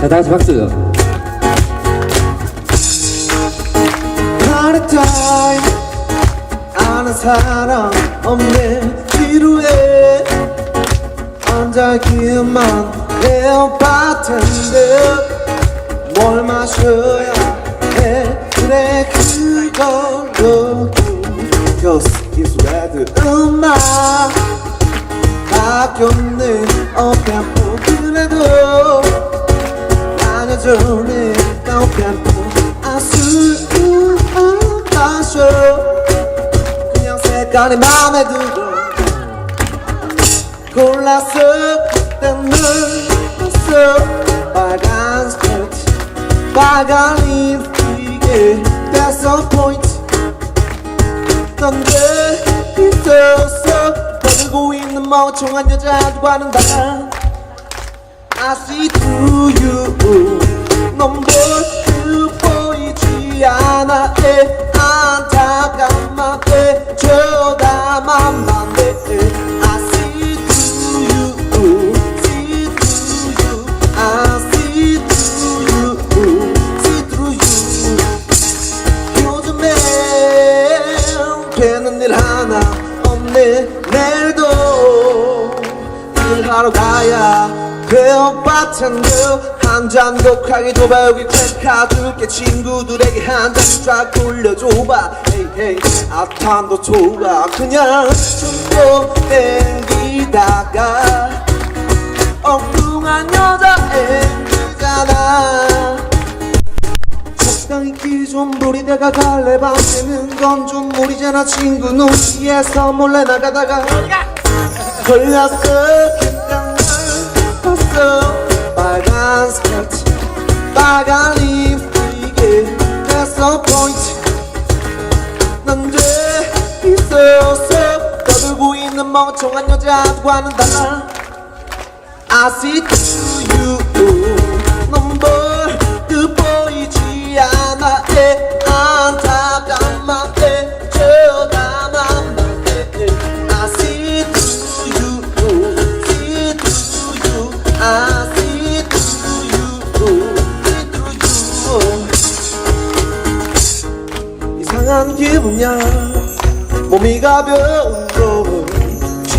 자, 다 같이 박수. 하루타임 아는 사람 없네 지루해 앉아있기만 해요 바텐데. 뭘 마셔야 해? 그래 그걸로 Cause it's red 음악. 바뀌었네 그래도. 나녀 전에 어편포 아술 마셔 그냥 색깔이 맘에 들어 골랐어 그땐 늘었어 빨간 스커트 빨간 립스틱에 됐어 포인트 넌데 있었어 떠들고 있는 멍청한 여자들과는 달라 I see through you 넌 볼수 보이지 않아 에 안타까운 맘에 쳐다만 돼 I see through you see through you 요즘엔 되는 일 하나 없네 내일도 일하러 가야 돼요 바텐더 한잔 독하게 줘봐 여기 캔카줄게 친구들에게 한잔 쫙 돌려줘봐. 헤이 헤이 아탄도 좋아. 그냥 춤도 땡기다가 엉뚱한 여자 앵기잖아. 적당히 끼좀 부리다가 갈래 밤새는 건 좀 무리잖아. 친구 눈치에서 몰래 나가다가. 걸렸어. 그냥 널 봤어. 빨간 있는 멍청한 여자와는 달라 I see through you 넌뭘그 보이지 않아 에 안타까운 맘에 쳐다만 돼 I see through you see through you I see through you see through you 이상한 기분이야 몸이 가벼운 거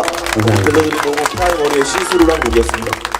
감사합니다 들려드린 곡은 프라이머리의 시스루란 곡이었습니다